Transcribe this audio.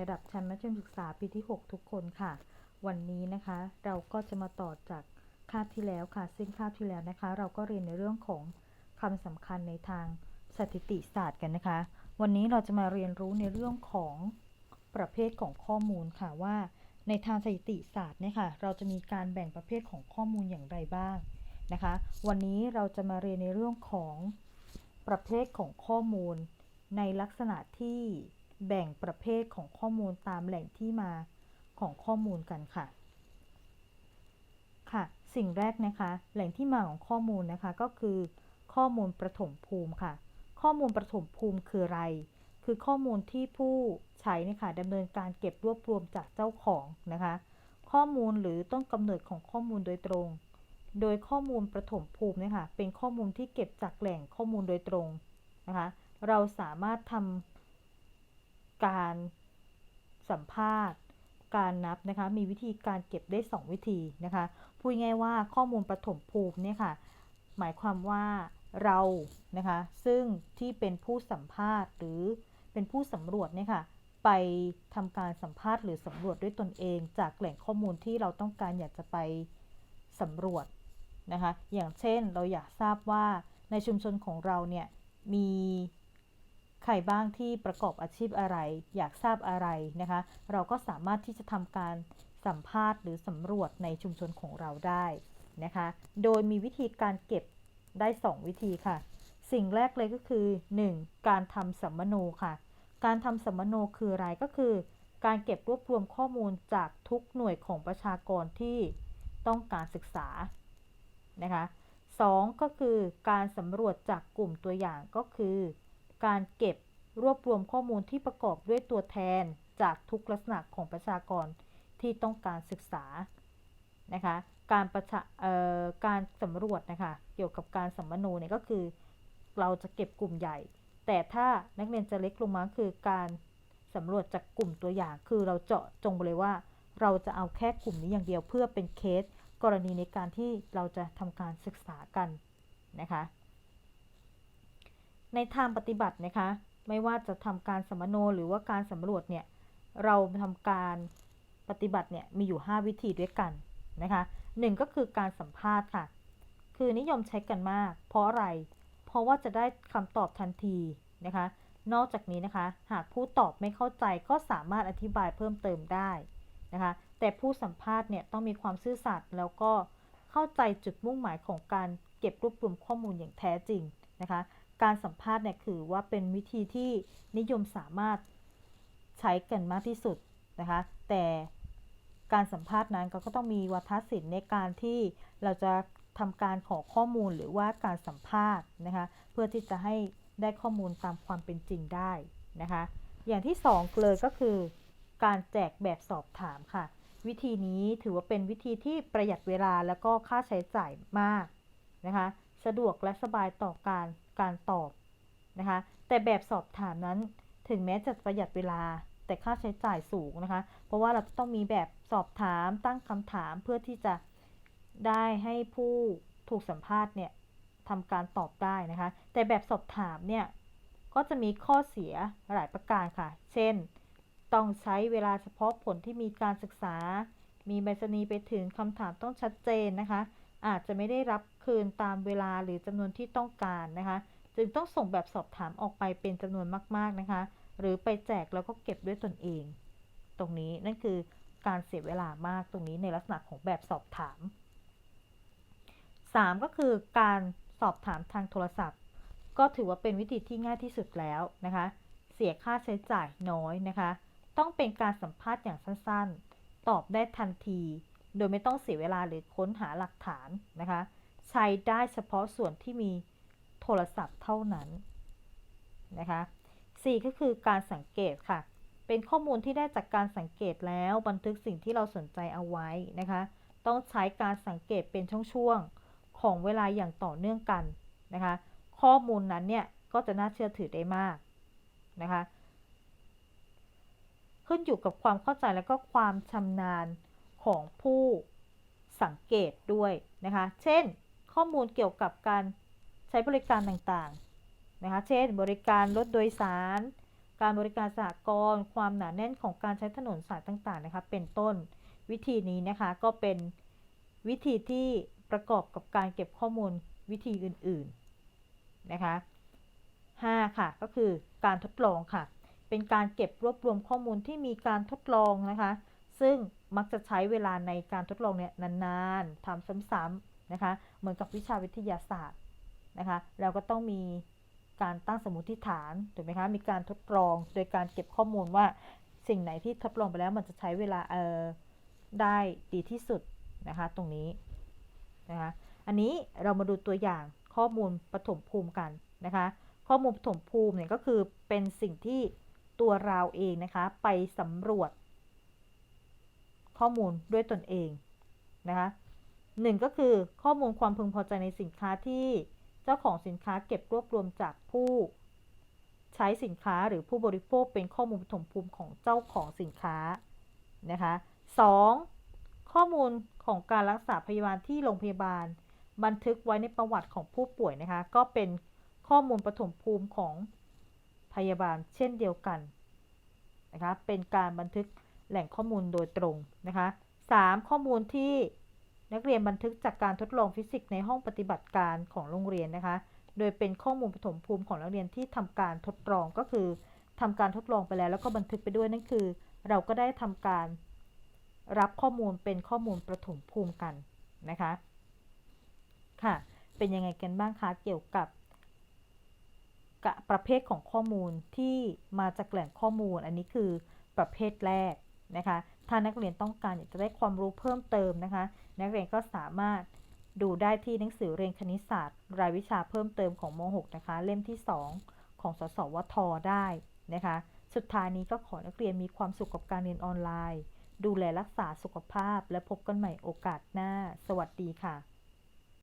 ระดับชั้นมัธยมศึกษาปีที่ 6 ทุกคนค่ะ วันนี้นะคะ เราก็จะมาต่อจากคาบที่แล้วค่ะ ซึ่งคาบที่แล้วนะคะ เราก็เรียนในเรื่องของคำสำคัญในทางสถิติศาสตร์กันนะคะ วันนี้เราจะมาเรียนรู้ในเรื่องของประเภทของข้อมูลค่ะว่า ในทางสถิติศาสตร์เนี่ยค่ะ เราจะมีการแบ่งประเภทของข้อมูลอย่างไรบ้างนะคะ วันนี้เราจะมาเรียนในเรื่องของประเภทของข้อมูลในลักษณะที่ แบ่งประเภทของข้อมูลตามแหล่งที่มาของข้อมูลกันค่ะ ค่ะ สิ่งแรกนะคะ แหล่งที่มาของข้อมูลนะคะก็คือ ข้อมูลประถมภูมิค่ะ ข้อมูลประถมภูมิคืออะไร คือข้อมูลที่ผู้ใช้เนี่ยค่ะดำเนินการเก็บรวบรวมจากเจ้าของนะคะ ข้อมูลหรือต้นกำเนิดของข้อมูลโดยตรง โดยข้อมูลประถมภูมินี่ยค่ะเป็นข้อมูลที่เก็บจากแหล่งข้อมูลโดยตรงนะคะ เราสามารถทำ การสัมภาษณ์ การนับนะคะ มีวิธีการเก็บได้ 2 วิธีนะคะพูดง่ายว่าข้อมูลประถมภูมิเนี่ยค่ะ หมายความว่าเรานะคะ ซึ่งที่เป็นผู้สัมภาษณ์หรือเป็นผู้สำรวจเนี่ยค่ะไปทำการสัมภาษณ์หรือสำรวจด้วยตนเอง จากแหล่งข้อมูลที่เราต้องการอยากจะไปสำรวจนะคะ อย่างเช่นเราอยากทราบว่าในชุมชนของเราเนี่ยมี ใครบ้างที่ประกอบอาชีพอะไร อยากทราบอะไรนะคะ เราก็สามารถที่จะทำการสัมภาษณ์หรือสำรวจในชุมชนของเราได้นะคะ โดยมีวิธีการเก็บได้ 2 วิธีค่ะ สิ่งแรกเลยก็คือ 1. การทำสัมมโนค่ะ การทำสัมมโนคืออะไรก็คือ การเก็บรวบรวมข้อมูลจากทุกหน่วยของประชากรที่ต้องการศึกษานะคะสองก็คือการสำรวจจากกลุ่มตัวอย่างก็คือ การเก็บรวบรวมข้อมูลที่ประกอบด้วยตัวแทนจากทุกลักษณะของประชากรที่ต้องการศึกษานะคะการประชาการสำรวจนะคะเกี่ยวกับการสัมมโนเนี่ยก็คือเราจะเก็บกลุ่มใหญ่ แต่ถ้านักเรียนจะเล็กลงมาคือการสำรวจจากกลุ่มตัวอย่าง คือเราเจาะจงไปเลยว่า เราจะเอาแค่กลุ่มนี้อย่างเดียวเพื่อเป็นเคสกรณีในการที่เราจะทำการศึกษากันนะคะ ในทางปฏิบัตินะคะ ไม่ว่าจะทำการสัมมโนหรือว่าการสำรวจเนี่ย เราทำการปฏิบัติเนี่ยมีอยู่ 5 วิธีด้วยกันนะคะหนึ่งก็คือการสัมภาษณ์ค่ะ คือนิยมใช้กันมาก เพราะอะไร เพราะว่าจะได้คำตอบทันทีนะคะ นอกจากนี้นะคะ หากผู้ตอบไม่เข้าใจก็สามารถอธิบายเพิ่มเติมได้นะคะ แต่ผู้สัมภาษณ์เนี่ยต้องมีความซื่อสัตย์แล้วก็เข้าใจจุดมุ่งหมายของการเก็บรวบรวมข้อมูลอย่างแท้จริงนะคะ การสัมภาษณ์เนี่ยคือว่าเป็นวิธีที่นิยมสามารถใช้กันมากที่สุดนะคะ แต่การสัมภาษณ์นั้นก็ต้องมีวัฒนศิลป์ในการที่เราจะทำการขอข้อมูลหรือว่าการสัมภาษณ์นะคะ เพื่อที่จะให้ได้ข้อมูลตามความเป็นจริงได้นะคะ อย่างที่2เลยก็คือ การแจกแบบสอบถามค่ะ วิธีนี้ถือว่าเป็นวิธีที่ประหยัดเวลาแล้วก็ค่าใช้จ่ายมากนะคะ สะดวกและสบายต่อการ การตอบนะคะ แต่แบบสอบถามนั้นถึงแม้จะประหยัดเวลาแต่ค่าใช้จ่ายสูงนะคะ เพราะว่าเราต้องมีแบบสอบถามตั้งคำถามเพื่อที่จะได้ให้ผู้ถูกสัมภาษณ์เนี่ยทำการตอบได้นะคะ แต่แบบสอบถามเนี่ยก็จะมีข้อเสียหลายประการค่ะ เช่น ต้องใช้เวลาเฉพาะผลที่มีการศึกษา มีใบสนีไปถึงคำถามต้องชัดเจนนะคะ อาจจะไม่ได้รับ คืนตามเวลาหรือจำนวนที่ต้องการนะคะ จึงต้องส่งแบบสอบถามออกไปเป็นจำนวนมาก ๆนะคะ หรือไปแจกแล้วก็เก็บด้วยตนเอง ตรงนี้นั่นคือการเสียเวลามากตรงนี้ในลักษณะของแบบสอบถาม 3 ก็คือการสอบถามทางโทรศัพท์ ก็ถือว่าเป็นวิธีที่ง่ายที่สุดแล้วนะคะ เสียค่าใช้จ่ายน้อยนะคะ ต้องเป็นการสัมภาษณ์อย่างสั้นๆ ตอบได้ทันที โดยไม่ต้องเสียเวลาหรือค้นหาหลักฐานนะคะ ใช้ได้เฉพาะส่วนที่มีโทรศัพท์เท่านั้นนะคะ4ก็คือการสังเกตค่ะ เป็นข้อมูลที่ได้จากการสังเกตแล้วบันทึกสิ่งที่เราสนใจเอาไว้นะคะ ต้องใช้การสังเกตเป็นช่วงๆของเวลาอย่างต่อเนื่องกันนะคะ ข้อมูลนั้นเนี่ยก็จะน่าเชื่อถือได้มากนะคะ ขึ้นอยู่กับความเข้าใจและก็ความชำนาญของผู้สังเกตด้วยนะคะ เช่น ข้อมูลเกี่ยวกับการใช้บริการต่างๆนะคะ เช่น บริการรถโดยสาร การบริการสหกรณ์ความหนาแน่นของการใช้ถนนสายต่างๆนะคะ เป็นต้นวิธีนี้นะคะก็เป็นวิธีที่ประกอบกับการเก็บข้อมูลวิธีอื่นๆนะคะ 5 ค่ะ ก็คือการทดลองค่ะ เป็นการเก็บรวบรวมข้อมูลที่มีการทดลองนะคะ ซึ่งมักจะใช้เวลาในการทดลองเนี่ยนานๆทำซ้ำๆ นะคะ เหมือนกับวิชาวิทยาศาสตร์นะคะ เราก็ต้องมีการตั้งสมมติฐานถูกไหมคะ มีการทดลองโดยการเก็บข้อมูลว่าสิ่งไหนที่ทดลองไปแล้วมันจะใช้เวลาเออได้ดีที่สุดนะคะ ตรงนี้นะคะ อันนี้เรามาดูตัวอย่างข้อมูลปฐมภูมิกันนะคะ ข้อมูลปฐมภูมิเนี่ยก็คือเป็นสิ่งที่ตัวเราเองนะคะไปสำรวจข้อมูลด้วยตนเองนะคะ หนึ่งก็คือข้อมูลความพึงพอใจในสินค้าที่เจ้าของสินค้าเก็บรวบรวมจากผู้ ใช้สินค้าหรือผู้บริโภคเป็นข้อมูลปฐมภูมิของเจ้าของสินค้านะคะสองข้อมูลของการรักษาพยาบาลที่โรงพยาบาล บันทึกไว้ในประวัติของผู้ป่วยนะคะ ก็เป็นข้อมูลปฐมภูมิของพยาบาลเช่นเดียวกันนะคะเป็นการบันทึกแหล่งข้อมูลโดยตรงนะคะ 3. ข้อมูลที่ นักเรียนบันทึกจากการทดลองฟิสิกส์ในห้องปฏิบัติการของโรงเรียนนะคะ โดยเป็นข้อมูลปฐมภูมิของนักเรียนที่ทำการทดลองก็คือทำการทดลองไปแล้ว แล้วก็บันทึกไปด้วยนั่นคือ เราก็ได้ทำการรับข้อมูลเป็นข้อมูลประถมภูมิกันนะคะ ค่ะ เป็นยังไงกันบ้างคะเกี่ยวกับกะประเภทของข้อมูลที่มาจากแหล่งข้อมูล อันนี้คือประเภทแรกนะคะ ถ้านักเรียนต้องการอยากจะได้ความรู้เพิ่มเติมนะคะ นักเรียนก็สามารถดูได้ที่หนังสือเรียนคณิตศาสตร์ รายวิชาเพิ่มเติมของม .6 นะคะ เล่มที่ 2 ของสสวทได้นะคะ สุดท้ายนี้ก็ขอนักเรียนมีความสุขกับการเรียนออนไลน์ ดูแลรักษาสุขภาพและพบกันใหม่โอกาสหน้า สวัสดีค่ะ